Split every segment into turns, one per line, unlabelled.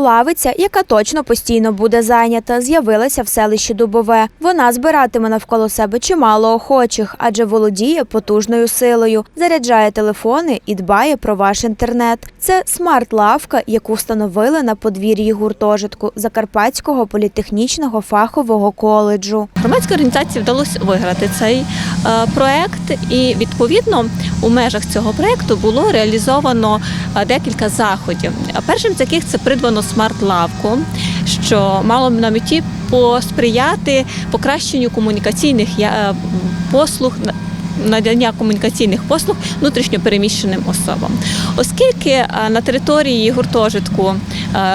Лавиця, яка точно постійно буде зайнята, з'явилася в селищі Дубове. Вона збиратиме навколо себе чимало охочих, адже володіє потужною силою, заряджає телефони і дбає про ваш інтернет. Це смарт-лавка, яку встановили на подвір'ї гуртожитку Закарпатського політехнічного фахового коледжу.
Громадській організації вдалося виграти цей е, проект, і відповідно у межах цього проекту було реалізовано е, декілька заходів. Першим з яких це придбано смарт-лавку, що мало на меті посприяти покращенню комунікаційних е, послуг. Надання комунікаційних послуг внутрішньопереміщеним особам, оскільки е, на території гуртожитку,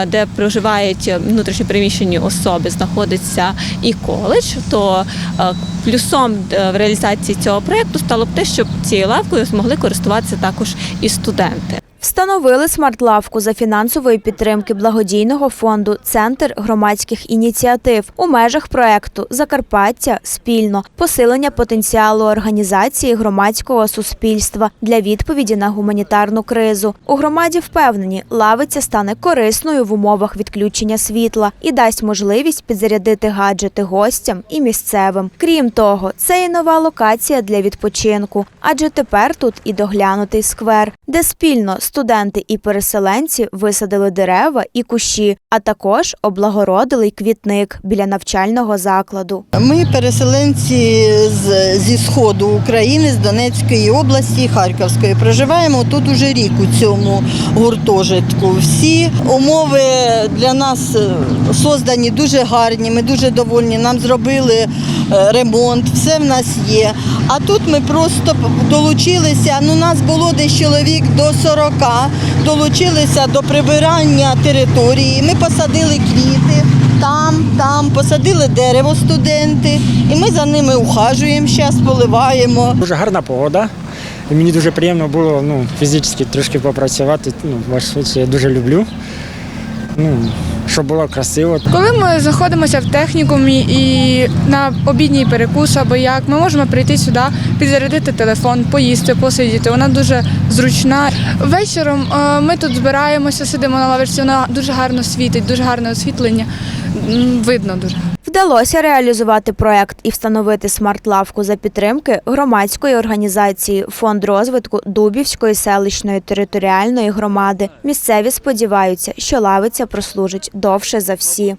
де проживають внутрішньопереміщені особи, знаходиться і коледж, то е, плюсом е, в реалізації цього проєкту стало б те, щоб цією лавкою змогли користуватися також і студенти.
Встановили смарт-лавку за фінансової підтримки благодійного фонду Центр громадських ініціатив у межах проекту Закарпаття спільно посилення потенціалу організації громадського суспільства для відповіді на гуманітарну кризу. У громаді впевнені, лавиця стане корисною в умовах відключення світла і дасть можливість підзарядити гаджети гостям і місцевим. Крім того, це і нова локація для відпочинку, адже тепер тут і доглянутий сквер, де спільно студенти і переселенці висадили дерева і кущі, а також облагородили квітник біля навчального закладу.
Ми переселенці зі сходу України, з Донецької області Харківської. Проживаємо тут уже рік у цьому гуртожитку. Всі умови для нас е, создані дуже гарні. Ми дуже довольні. Нам зробили е, ремонт, все в нас є. А тут ми просто долучилися. Ну, нас було десь чоловік до 40, долучилися до прибирання території. Ми посадили квіти там, там, посадили дерево студенти, і ми за ними ухажуємо, зараз поливаємо.
Дуже гарна погода. Мені дуже приємно було ну, фізично трошки попрацювати. Ну, ваш я дуже люблю. Ну, щоб було красиво.
Коли ми знаходимося в технікумі і на обідній перекус або як, ми можемо прийти сюди, підзарядити телефон, поїсти, посидіти. Вона дуже зручна. Вечором е, ми тут збираємося, сидимо на лавочці, вона дуже гарно світить, дуже гарне освітлення. Видно дуже.
Вдалося реалізувати проект і встановити смарт-лавку за підтримки громадської організації Фонд розвитку Дубівської селищної територіальної громади. Місцеві сподіваються, що лавиця прослужить довше за всі.